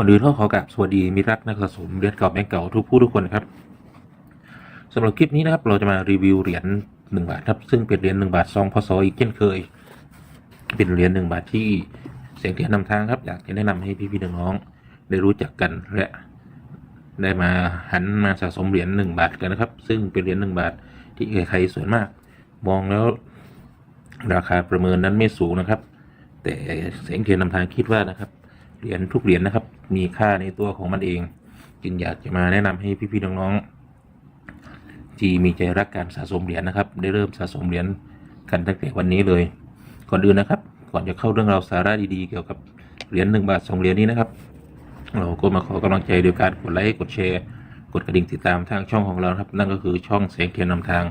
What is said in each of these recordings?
ก่อนอื่นก็ขอกราบสวัสดีมิรักนักสะสมเหรียญเก่าแบงก์เก่าทุกผู้ทุกคนนะครับสำหรับคลิปนี้นะครับเราจะมารีวิวเหรียญหนึ่งบาทครับซึ่งเป็นเหรียญหนึ่งบาทซองพศอีกเช่นเคย เป็นเหรียญหนึ่งบาทที่เสียงเทียนนำทางครับ อยากจะแนะนำให้พี่ๆน้องๆได้รู้จักกันและได้มาหันมาสะสมเหรียญหนึ่งบาทกันนะครับ ซึ่งเป็นเหรียญหนึ่งบาทที่ใครๆส่วนมาก มองแล้วราคาประเมินนั้นไม่สูงนะครับ แต่เสียงเทียนนำทางคิดว่านะครับ เหรียญทุกเหรียญนะครับ มีค่าในตัวของมันเอง จึงอยากจะมาแนะนำให้พี่ๆน้องๆที่มีใจรักการสะสมเหรียญนะครับ ได้เริ่มสะสมเหรียญกันตั้งแต่วันนี้เลย ก่อนอื่นนะครับ ก่อนจะเข้าเรื่องราวสาระดีๆ เกี่ยวกับเหรียญหนึ่งบาทสองเหรียญนี้นะครับ เราก็มาขอกำลังใจโดยการกดไลค์กดแชร์กดกระดิ่งติดตามทางช่องของเราครับ นั่นก็คือช่องเสียงเทียนนำทาง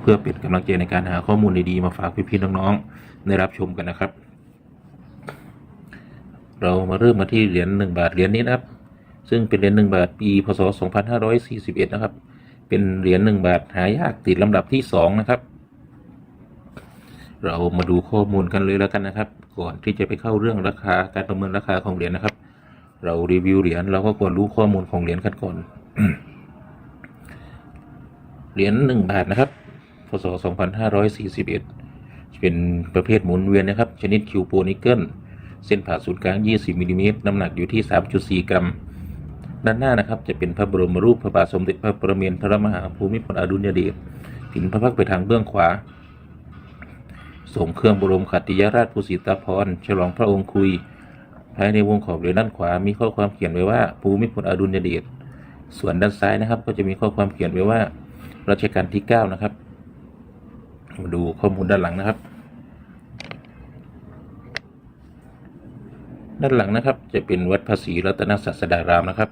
เพื่อเป็นกำลังใจในการหาข้อมูลดีๆมาฝากพี่ๆน้องๆได้รับชมกันนะครับ เรามาเริ่มมาที่เหรียญหนึ่งบาทเหรียญนี้นะครับ ซึ่งเป็นเหรียญหนึ่งบาทปีพศ 2541 นะครับ เป็นเหรียญหนึ่งบาทหายากติดลำดับที่สองนะครับ เรามาดูข้อมูลกันเลยแล้วกันนะครับ ก่อนที่จะไปเข้าเรื่องราคาการประเมินราคาของเหรียญนะครับ เรารีวิวเหรียญเราก็ควรรู้ข้อมูลของเหรียญกันก่อนเหรียญหนึ่งบาทนะครับ พศ 2541 เป็นประเภทหมุนเวียนนะครับ ชนิดคิวโปนิกเกิล เส้นผ่าศูนย์กลาง 20มิลลิเมตรน้ำหนักอยู่ที่ 3.4 กรัม ด้านหน้านะครับจะเป็นพระบรมรูปพระบาทสมเด็จพระประเมนทรมหาภูมิพลอดุลยเดชผินพระพักตร์ไปทางเบื้องขวาส่งเครื่องบรมขัตติยราชภูสิตาภรฉลองพระองค์คุย ภายในวงขอบเหรียญด้านขวา มีข้อความเขียนไว้ว่าภูมิพลอดุลยเดชส่วนด้านซ้ายนะครับ ก็จะมีข้อความเขียนไว้ว่ารัชกาลที่ 9 นะครับ มาดูข้อมูลด้านหลังนะครับ ด้านหลังนะครับ จะเป็นวัดภาษีรัตนศาสดารามนะครับ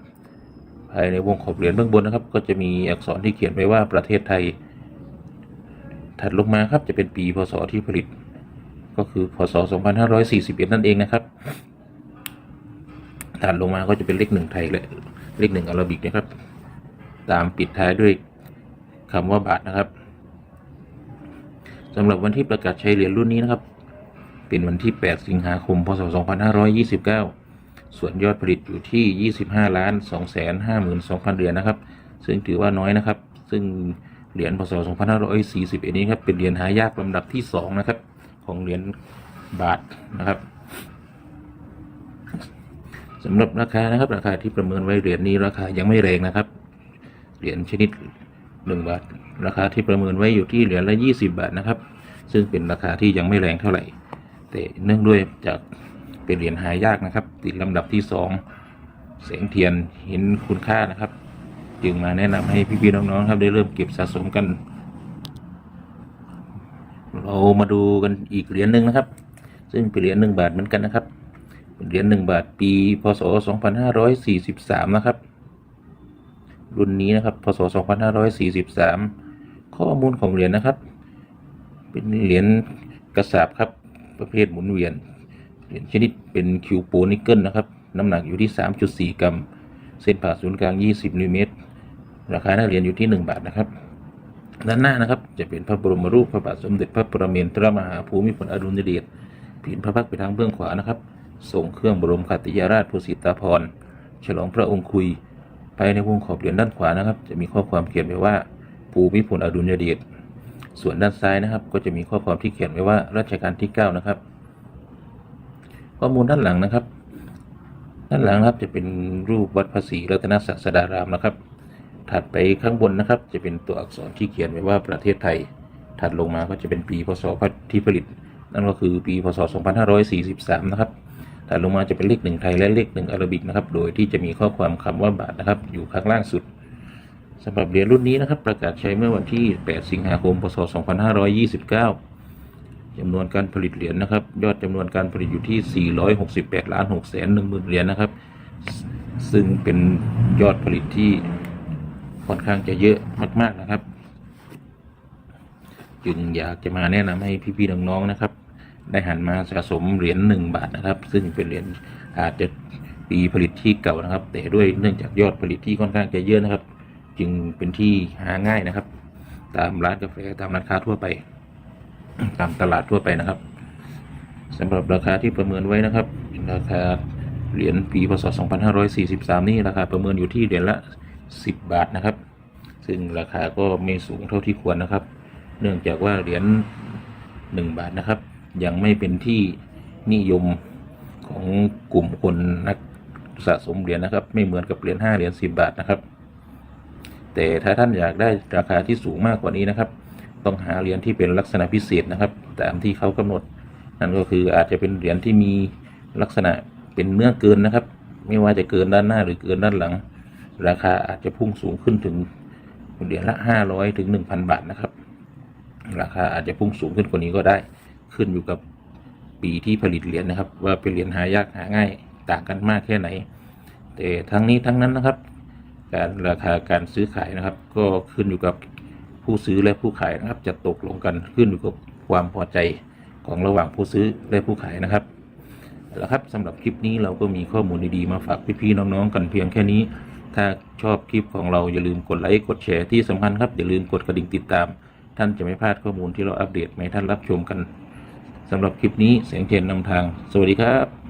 ภายในวงขอบเหรียญเบื้องบนนะครับ ก็จะมีอักษรที่เขียนไว้ว่าประเทศไทย ถัดลงมาครับจะเป็นปีพศที่ผลิต ก็คือพศ 2541 นั่นเองนะครับ ถัดลงมาก็จะเป็นเลขหนึ่งไทยและเลขหนึ่งอาราบิกนะครับ ตามปิดท้ายด้วยคำว่าบาทนะครับสำหรับวันที่ประกาศใช้เหรียญรุ่นนี้นะครับ เป็นวันที่ 8 สิงหาคม พศ 2529 ส่วนยอดผลิตอยู่ที่ 25ล้าน2แสน52,000 เหรียญนะครับ ซึ่งถือว่าน้อยนะครับ ซึ่งเหรียญพศ 2541 นี้ครับเป็นเหรียญหายากลำดับที่ 2 นะครับ ของเหรียญบาทนะครับสำหรับราคานะครับราคาที่ประเมินไว้เหรียญนี้ราคายังไม่แรงนะครับ เหรียญชนิด 1 บาท ราคาที่ประเมินไว้อยู่ที่เหรียญละ 20 บาทนะครับ ซึ่งเป็นราคาที่ยังไม่แรงเท่าไหร่ แต่เนื่องด้วยจากเป็นเหรียญหายากนะครับ ติดลำดับที่สองแสงเทียนเห็นคุณค่านะครับ จึงมาแนะนำให้พี่ๆน้องๆครับได้เริ่มเก็บสะสมกัน เรามาดูกันอีกเหรียญหนึ่งนะครับ ซึ่งเป็นเหรียญหนึ่งบาทเหมือนกันนะครับเป็นเหรียญหนึ่งบาทปี พศ 2543 นะครับ รุ่นนี้นะครับ พศ 2543 ข้อมูลของเหรียญนะครับ เป็นเหรียญกระสาบครับ ประเภทหมุนเวียนเหรียญชนิดเป็นคิวโปนิกเกิลนะครับ น้ำหนักอยู่ที่ 3.4 กรัม เส้นผ่าศูนย์กลาง 20มิลลิเมตร ราคาหน้าเหรียญอยู่ที่ 1 บาทนะครับ ด้านหน้านะครับจะเป็นพระบรมรูปพระบาทสมเด็จพระประเมินทรมหาภูมิพลอดุลยเดชผินพระพักตร์ไปทางเบื้องขวานะครับส่งเครื่องบรมขัติยราชภูสิตาภรฉลองพระองค์คุย ภายในวงขอบเหรียญด้านขวานะครับ จะมีข้อความเขียนไว้ว่าภูมิพลอดุลยเดช ส่วนด้านซ้ายนะครับ ก็จะมีข้อความที่เขียนไว้ว่ารัชกาลที่9นะครับ ข้อมูลด้านหลังนะครับ ด้านหลังนะครับจะเป็นรูปวัดภาษีรัตนศาสดารามนะครับ ถัดไปข้างบนนะครับ จะเป็นตัวอักษรที่เขียนไว้ว่าประเทศไทย ถัดลงมาก็จะเป็นปีพศที่ผลิต นั่นก็คือปีพศ 2543 นะครับถัดลงมาจะเป็นเลขหนึ่งไทยและเลขหนึ่งอาราบิกนะครับ โดยที่จะมีข้อความคำว่าบาทนะครับ อยู่ข้างล่างสุด สำหรับเหรียญรุ่นนี้นะครับ ประกาศใช้เมื่อวันที่ 8 สิงหาคม พศ 2529จำนวนการผลิตเหรียญนะครับ ยอดจำนวนการผลิตอยู่ที่ 468ล้าน6แสน1หมื่นเหรียญนะครับ ซึ่งเป็นยอดผลิตที่ค่อนข้างจะเยอะมาก ๆนะครับ จึงอยากจะมาแนะนำให้พี่ๆน้องๆนะครับ ได้หันมาสะสมเหรียญหนึ่งบาทนะครับ ซึ่งเป็นเหรียญอาจจะปีผลิตที่เก่านะครับ แต่ด้วยเนื่องจากยอดผลิตที่ค่อนข้างจะเยอะนะครับ จึงเป็นที่หาง่ายนะครับ ตามร้านกาแฟตามร้านค้าทั่วไป ตามตลาดทั่วไปนะครับสำหรับราคาที่ประเมินไว้นะครับราคาเหรียญปีพศ 2543 นี่ราคาประเมินอยู่ที่เหรียญละ 10 บาทนะครับ ซึ่งราคาก็ไม่สูงเท่าที่ควรนะครับ เนื่องจากว่าเหรียญ 1 บาทนะครับ ยังไม่เป็นที่นิยมของกลุ่มคนนักสะสมเหรียญนะครับ ไม่เหมือนกับเหรียญ5เหรียญ10 บาทนะครับ แต่ถ้าท่านอยากได้ราคาที่สูงมากกว่านี้นะครับ ต้องหาเหรียญที่เป็นลักษณะพิเศษนะครับ ตามที่เขากำหนด นั่นก็คืออาจจะเป็นเหรียญที่มีลักษณะเป็นเนื้อเกินนะครับ ไม่ว่าจะเกินด้านหน้าหรือเกินด้านหลัง ราคาอาจจะพุ่งสูงขึ้นถึงเหรียญละห้าร้อยถึงหนึ่งพันบาทนะครับ ราคาอาจจะพุ่งสูงขึ้นกว่านี้ก็ได้ ขึ้นอยู่กับปีที่ผลิตเหรียญนะครับ ว่าเป็นเหรียญหายากหาง่ายต่างกันมากแค่ไหน แต่ทั้งนี้ทั้งนั้นนะครับ การราคาการซื้อขายนะครับ ก็ขึ้นอยู่กับผู้ซื้อและผู้ขายนะครับ จะตกลงกันขึ้นอยู่กับความพอใจของระหว่างผู้ซื้อและผู้ขายนะครับแล้วครับสำหรับคลิปนี้เราก็มีข้อมูลดีๆมาฝากพี่ๆน้องๆกันเพียงแค่นี้ ถ้าชอบคลิปของเราอย่าลืมกดไลค์กดแชร์ที่สำคัญครับอย่าลืมกดกระดิ่งติดตาม ท่านจะไม่พลาดข้อมูลที่เราอัปเดตให้ท่านรับชมกันสำหรับคลิปนี้เสียงเจนนำทาง สวัสดีครับ